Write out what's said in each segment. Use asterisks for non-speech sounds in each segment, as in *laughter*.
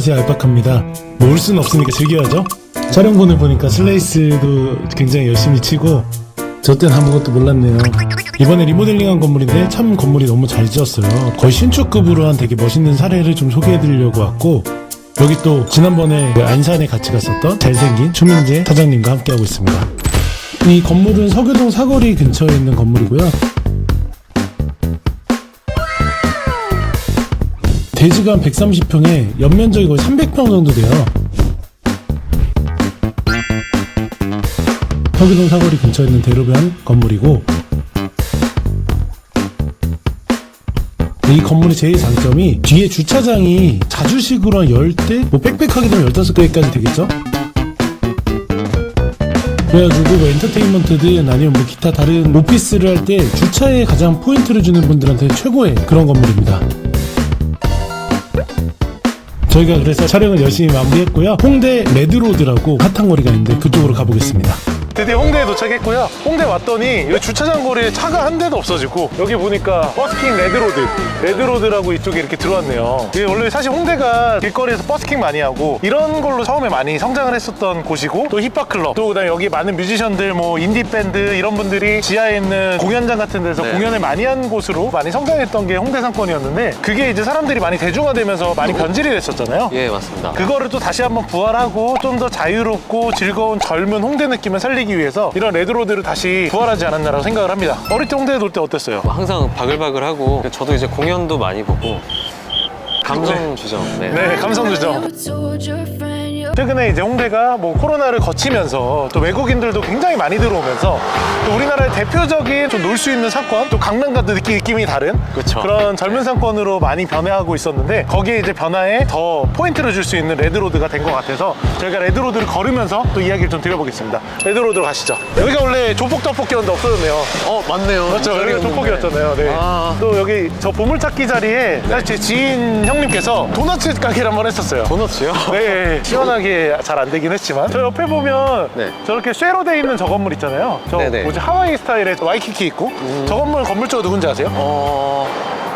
네, 안녕하세요. 알파카입니다. 모을 수는 없으니까 즐겨야죠. 촬영본을 보니까 슬레이스도 굉장히 열심히 치고 저 땐 아무것도 몰랐네요. 이번에 리모델링한 건물인데 참 건물이 너무 잘 지었어요. 거의 신축급으로 한 되게 멋있는 사례를 좀 소개해드리려고 왔고 여기 또 지난번에 그 안산에 같이 갔었던 잘생긴 추민재 사장님과 함께하고 있습니다. 이 건물은 서교동 사거리 근처에 있는 건물이고요. 대지가 한 130평에 연면적이 거의 300평 정도 돼요. 서기동 사거리 근처에 있는 대로변 건물이고 이 건물의 제일 장점이 뒤에 주차장이 자주식으로 한 10대? 뭐 빽빽하게 되면 15개까지 되겠죠? 그래가지고 뭐 엔터테인먼트든 아니면 뭐 기타 다른 오피스를 할 때 주차에 가장 포인트를 주는 분들한테 최고의 그런 건물입니다. 저희가 그래서 촬영을 열심히 마무리했고요. 홍대 레드로드라고 핫한 거리가 있는데 그쪽으로 가보겠습니다. 드디어 홍대에 도착했고요. 홍대 왔더니 여기 주차장 거리에 차가 한 대도 없어지고 여기 보니까 버스킹 레드로드, 레드로드라고 이쪽에 이렇게 들어왔네요. 이게 원래 사실 홍대가 길거리에서 버스킹 많이 하고 이런 걸로 처음에 많이 성장을 했었던 곳이고 또 힙합클럽 또 그다음에 여기 많은 뮤지션들 뭐 인디 밴드 이런 분들이 지하에 있는 공연장 같은 데서 네. 공연을 많이 한 곳으로 많이 성장했던 게 홍대 상권이었는데 그게 이제 사람들이 많이 대중화되면서 많이 변질이 됐었잖아요. 예 맞습니다. 그거를 또 다시 한번 부활하고 좀 더 자유롭고 즐거운 젊은 홍대 느낌을 살리 기 위해서 이런 레드로드를 다시 부활하지 않았나라고 생각을 합니다. 어릴 때 홍대에 놀 때 어땠어요? 항상 바글바글하고 저도 이제 공연도 많이 보고 감성 주죠. 네. 네, 감성주죠. 최근에 이제 홍대가 뭐 코로나를 거치면서 또 외국인들도 굉장히 많이 들어오면서 또 우리나라의 대표적인 좀 놀 수 있는 상권 또 강남과 또 느낌, 느낌이 다른 그쵸. 런 젊은 상권으로 많이 변해가고 있었는데 거기에 이제 변화에 더 포인트를 줄 수 있는 레드로드가 된 것 같아서 저희가 레드로드를 걸으면서 또 이야기를 좀 드려보겠습니다 레드로드로 가시죠 여기가 원래 조폭 떡볶이였는데 없어졌네요 어 맞네요. 그렇죠. 여기가. 조폭이었잖아요. 네. 아. 또 여기 저 보물찾기 자리에 사실 제 지인 형님께서 도넛 가게를 한번 했었어요. 도넛이요? 네, *laughs* 시원하게 잘 안 되긴 했지만 저 옆에 보면 네. 저렇게 쇠로 돼 있는 저 건물 있잖아요. 저 네네. 뭐지 하와이 스타일의 와이키키 있고 저 건물 건물주가 누군지 아세요? 어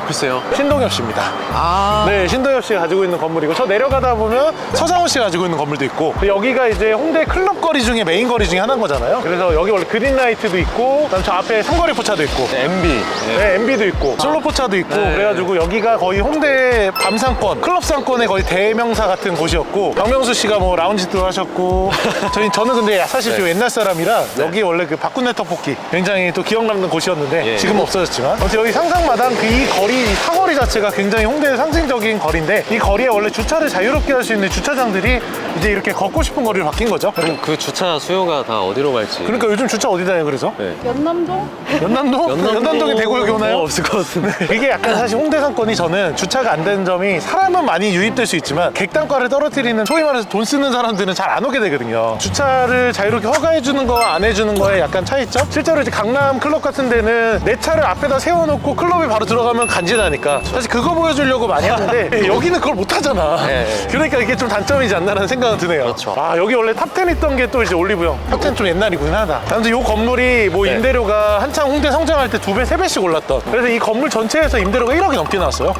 글쎄요. 신동엽 씨입니다. 아 네, 신동엽 씨가 가지고 있는 건물이고 저 내려가다 보면 서장훈 씨가 가지고 있는 건물도 있고 여기가 이제 홍대 클럽 거리 중에 메인 거리 중에 하나인 거잖아요. 그래서 여기 원래 그린라이트도 있고 그다음 저 앞에 삼거리 포차도 있고 MB. 네. 네, MB도 있고 솔로 포차도 있고 네. 그래가지고 여기가 거의 홍대 밤상권 클럽 상권의 거의 대명사 같은 곳이었고 박명수 씨가 뭐 라운지도 하셨고 *laughs* 저희 저는 근데 사실 좀 네. 옛날 사람이라 여기 원래 그 박군네 떡볶이 굉장히 또 기억 남는 곳이었는데 예. 지금은 없어졌지만 아무튼 여기 상상마당 그 이 거리 이 사거리 자체가 굉장히 홍대의 상징적인 거리인데 이 거리에 원래 주차를 자유롭게 할 수 있는 주차장들이 이제 이렇게 걷고 싶은 거리로 바뀐 거죠. 그럼 그 주차 수요가 다 어디로 갈지. 그러니까 요즘 주차 어디다 해요 그래서? 네. 연남동? 연남동? 연남동이 대구역에 오나요? 어, 없을 것 같은데. 이게 약간 사실 홍대 상권이 저는 주차가 안 되는 점이 사람은 많이 유입될 수 있지만 객단가를 떨어뜨리는 소위 말해서 돈 쓰는 사람들은 잘 안 오게 되거든요. 주차를 자유롭게 허가해 주는 거와 안 해주는 거에 약간 차이점? 실제로 이제 강남 클럽 같은 데는 내 차를 앞에다 세워놓고 클럽에 바로 들어가면 간 지나니까 사실 그거 보여주려고 많이 하는데 *laughs* 여기는 그걸 못 하잖아. 네. 그러니까 이게 좀 단점이지 않나라는 생각은 드네요. 그렇죠. 아 여기 원래 탑10 있던 게 또 이제 올리브영. 탑10 좀 옛날이긴 하다. 아무튼 이 건물이 뭐 네. 임대료가 한창 홍대 성장할 때 두 배, 세 배씩 올랐던. 그래서 이 건물 전체에서 임대료가 1억이 넘게 나왔어요.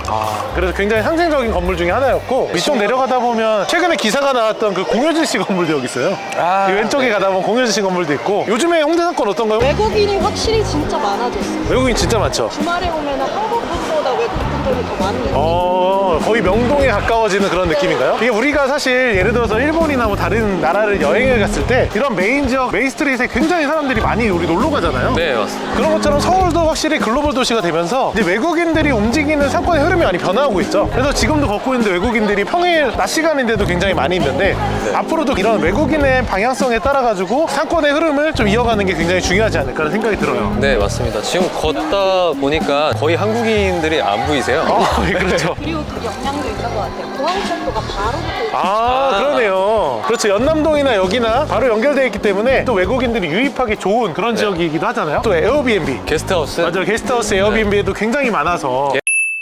그래서 굉장히 상징적인 건물 중에 하나였고 이쪽 내려가다 보면 최근에 기사가 나왔던 그 공효진 씨 건물도 여기 있어요. 아, 이 왼쪽에 가다 보면 공효진 씨 건물도 있고 요즘에 홍대 상권 어떤가요? 외국인이 확실히 진짜 많아졌어요. 외국인 진짜 많죠. 주말에 오면 한국 어, 거의 명동에 가까워지는 그런 느낌인가요? 이게 우리가 사실 예를 들어서 일본이나 뭐 다른 나라를 여행을 갔을 때 이런 메인 지역, 메인 스트리트에 굉장히 사람들이 많이 우리 놀러 가잖아요. 네 맞습니다. 그런 것처럼 서울도 확실히 글로벌 도시가 되면서 이제 외국인들이 움직이는 상권의 흐름이 많이 변화하고 있죠. 그래서 지금도 걷고 있는데 외국인들이 평일 낮 시간인데도 굉장히 많이 있는데 앞으로도 이런 외국인의 방향성에 따라 가지고 상권의 흐름을 좀 이어가는 게 굉장히 중요하지 않을까라는 생각이 들어요. 네 맞습니다. 지금 걷다 보니까 거의 한국인들이 안 보이세요? 어, 그렇죠. 그리고 그 영향도 있는 것 같아요. 공항철도가 바로 붙어 있어요. 아, 그러네요. 그렇죠. 연남동이나 여기나 바로 연결되어 있기 때문에 또 외국인들이 유입하기 좋은 그런 지역이기도 하잖아요. 또 에어비앤비. 게스트하우스. 맞아요. 게스트하우스 에어비앤비에도 굉장히 많아서.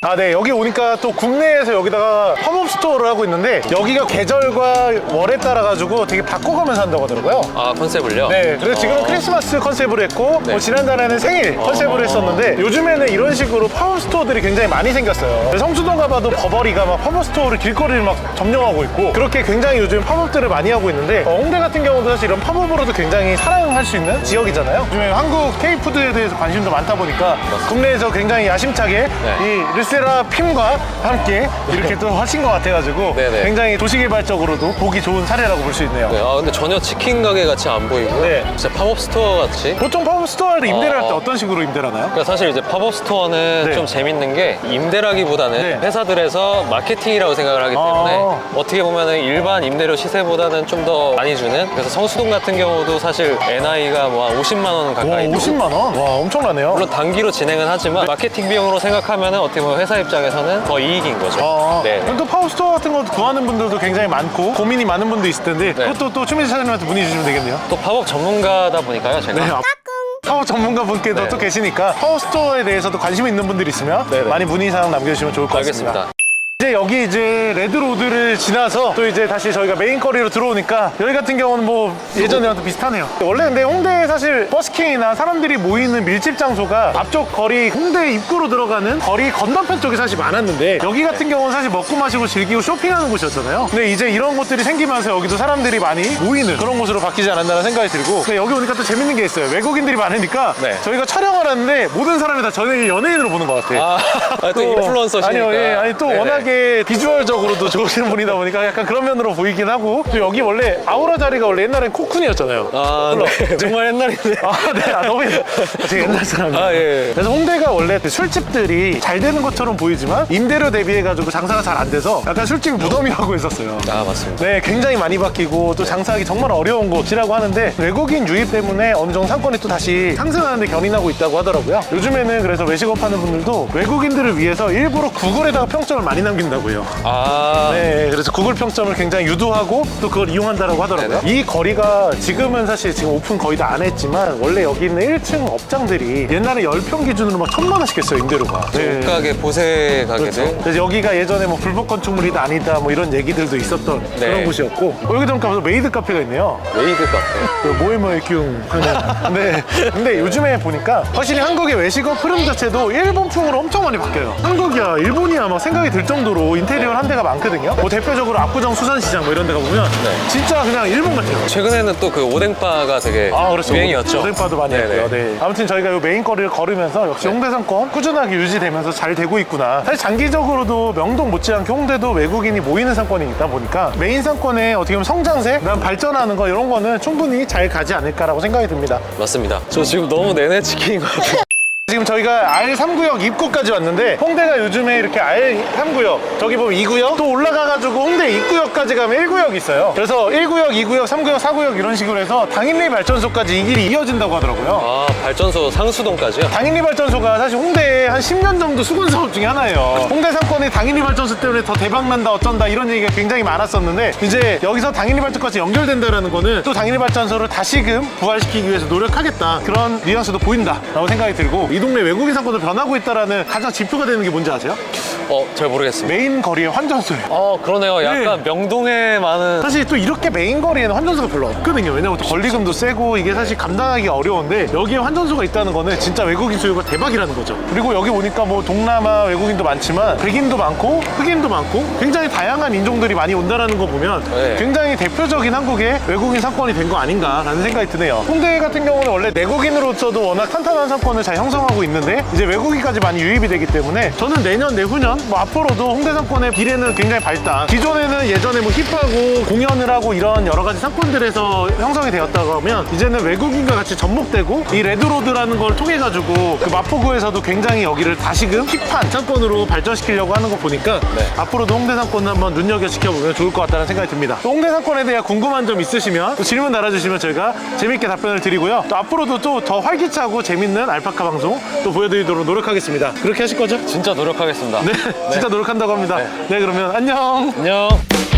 아, 네. 여기 오니까 또 국내에서 여기다가 팝업 스토어를 하고 있는데 여기가 계절과 월에 따라 가지고 되게 바꿔가면서 한다고 하더라고요. 아 컨셉을요? 네, 그래서 지금은 어. 크리스마스 컨셉으로 했고 네. 뭐 지난달에는 생일 컨셉으로 했었는데 요즘에는 이런 식으로 팝업 스토어들이 굉장히 많이 생겼어요. 성수동 가봐도 버버리가 막 팝업 스토어를 길거리를 막 점령하고 있고 그렇게 굉장히 요즘 팝업들을 많이 하고 있는데 어, 홍대 같은 경우도 사실 이런 팝업으로도 굉장히 사랑할 수 있는 지역이잖아요. 요즘에 한국 K푸드에 대해서 관심도 많다 보니까 국내에서 굉장히 야심차게 네. 이 르세라 핌과 함께 이렇게 또 하신 것 같아가지고 네네. 굉장히 도시개발적으로도 보기 좋은 사례라고 볼 수 있네요. 네, 아 근데 전혀 치킨 가게 같이 안 보이고 네. 진짜 팝업 스토어 같이 보통 팝업 스토어를 임대를 할때 어. 어떤 식으로 임대를 하나요? 그러니까 사실 이제 팝업 스토어는 네. 좀 재밌는 게 임대라기보다는 네. 회사들에서 마케팅이라고 생각을 하기 때문에 아. 어떻게 보면은 일반 임대료 시세보다는 좀 더 많이 주는 그래서 성수동 같은 경우도 사실 NI가 뭐 한 50만 원 와, 가까이 되고 50만 원? 와, 엄청나네요. 물론 단기로 진행은 하지만 마케팅 비용으로 생각하면은 어떻게 보면 회사 입장에서는 더 이익인 거죠. 아, 네. 그럼 또 파워 스토어 같은 거 구하는 분들도 굉장히 많고 고민이 많은 분도 있을 텐데 네. 그것도 또 추미애 사장님한테 문의 주시면 되겠네요. 또 팝업 전문가다 보니까요, 제가. 네. 파워 전문가 분께도 네. 또 계시니까 파워 스토어에 대해서도 관심 있는 분들이 있으면 네네. 많이 문의 사항 남겨주시면 좋을 것 같습니다. 알겠습니다. 이제 여기 이제 레드로드를 지나서 또 이제 다시 저희가 메인 거리로 들어오니까 여기 같은 경우는 뭐 예전이랑 또 비슷하네요. 원래 근데 홍대 사실 버스킹이나 사람들이 모이는 밀집 장소가 앞쪽 거리 홍대 입구로 들어가는 거리 건너편 쪽이 사실 많았는데 여기 같은 경우는 사실 먹고 마시고 즐기고 쇼핑하는 곳이었잖아요. 근데 이제 이런 곳들이 생기면서 여기도 사람들이 많이 모이는 그런 곳으로 바뀌지 않았나라는 생각이 들고 근데 여기 오니까 또 재밌는 게 있어요. 외국인들이 많으니까 네. 저희가 촬영을 하는데 모든 사람이 다 저희 연예인으로 보는 것 같아요. 아, 아, 또 인플루언서시니까. 아니요, 예, 아니 또 네네. 워낙에 비주얼적으로도 좋으신 분이다 보니까 약간 그런 면으로 보이긴 하고 또 여기 원래 아우라 자리가 원래 옛날엔 코쿤이었잖아요. 아, 네. 정말 옛날인데. 아, 네, 아, 너무 옛날, 제가 옛날 사람이에요. 아, 예. 그래서 홍대가 원래 그 술집들이 잘 되는 것처럼 보이지만 임대료 대비해가지고 장사가 잘 안 돼서 약간 술집 무덤이라고 *laughs* 했었어요. 아, 맞습니다. 네, 굉장히 많이 바뀌고 또 장사하기 정말 어려운 곳이라고 하는데 외국인 유입 때문에 어느 정도 상권이 또 다시 상승하는데 견인하고 있다고 하더라고요. 요즘에는 그래서 외식업 하는 분들도 외국인들을 위해서 일부러 구글에다가 평점을 많이 남 긴다고요. 아, 네, 그래서 구글 평점을 굉장히 유도하고 또 그걸 이용한다라고 하더라고요. 이 거리가 지금은 사실 지금 오픈 거의 다 안 했지만 원래 여기 있는 1층 업장들이 옛날에 10평 기준으로 막 천만 원씩 했어요, 임대료가. 네. 옷가게, 보세 가게들. 그렇죠. 그래서 여기가 예전에 뭐 불법 건축물이다 아니다 뭐 이런 얘기들도 있었던 네. 그런 곳이었고 어, 여기 들어가서 메이드 카페가 있네요. 메이드 카페. 그뀨 하는. *laughs* 네. 근데 요즘에 보니까 확실히 한국의 외식업 흐름 자체도 일본풍으로 엄청 많이 바뀌어요. 한국이야, 일본이야 막 생각이 들 정도 로 인테리어 한 데가 많거든요. 뭐 대표적으로 압구정 수산시장 뭐 이런 데 가 보면 네. 진짜 그냥 일본 같아요. 최근에는 또 그 오뎅바가 되게 아, 그렇죠. 유행이었죠. 오뎅바도 많이 네네. 했고요. 네. 아무튼 저희가 이 메인 거리를 걸으면서 역시 홍대 상권 꾸준하게 유지되면서 잘 되고 있구나. 사실 장기적으로도 명동 못지않게 홍대도 외국인이 모이는 상권이다 보니까 메인 상권의 어떻게 보면 성장세, 그다음 발전하는 거 이런 거는 충분히 잘 가지 않을까라고 생각이 듭니다. 맞습니다. 저 지금 너무 내내 치킨인 것 같아요. 지금 저희가 R3구역 입구까지 왔는데 홍대가 요즘에 이렇게 R3구역 저기 보면 2구역 또 올라가가지고 홍대 입구역까지 가면 1구역이 있어요 그래서 1구역, 2구역, 3구역, 4구역 이런 식으로 해서 당일리 발전소까지 이 길이 이어진다고 하더라고요 아, 발전소 상수동까지요? 당일리 발전소가 사실 홍대에 한 10년 정도 수건 사업 중에 하나예요. 홍대 상권이 당일리 발전소 때문에 더 대박난다 어쩐다 이런 얘기가 굉장히 많았었는데 이제 여기서 당일리 발전까지 연결된다라는 거는 또 당일리 발전소를 다시금 부활시키기 위해서 노력하겠다 그런 뉘앙스도 보인다 라고 생각이 들고 이 동네 외국인 상권도 변하고 있다라는 가장 지표가 되는 게 뭔지 아세요? 어, 잘 모르겠습니다. 메인 거리의 환전소예요. 어, 그러네요. 약간 명동에 많은 사실 또 이렇게 메인 거리에는 환전소가 별로 없거든요. 왜냐면 또 권리금도 세고 이게 사실 감당하기 어려운데 여기에 환전소가 있다는 거는 진짜 외국인 수요가 대박이라는 거죠. 그리고 여기 오니까 뭐 동남아 외국인도 많지만 백인도 많고 흑인도 많고 굉장히 다양한 인종들이 많이 온다라는 거 보면 네. 굉장히 대표적인 한국의 외국인 상권이 된 거 아닌가라는 생각이 드네요. 홍대 같은 경우는 원래 내국인으로 서도 워낙 탄탄한 상권을 잘 형성하고 있는데 이제 외국인까지 많이 유입이 되기 때문에 저는 내년 내후년 뭐 앞으로도 홍대 상권의 비례는 굉장히 밝다. 기존에는 예전에 뭐 힙하고 공연을 하고 이런 여러 가지 상권들에서 형성이 되었다고 하면 이제는 외국인과 같이 접목되고 이 레드로드라는 걸 통해 가지고 그 마포구에서도 굉장히 여기를 다시금 힙한 상권으로 발전시키려고 하는 거 보니까 네. 앞으로도 홍대 상권을 한번 눈여겨 지켜보면 좋을 것 같다는 생각이 듭니다. 또 홍대 상권에 대해 궁금한 점 있으시면 또 질문 달아주시면 저희가 재밌게 답변을 드리고요. 또 앞으로도 또 더 활기차고 재밌는 알파카 방송 또 보여드리도록 노력하겠습니다. 그렇게 하실 거죠? 진짜 노력하겠습니다. 네, 진짜 노력한다고 합니다. 네. 네, 그러면 안녕. 안녕.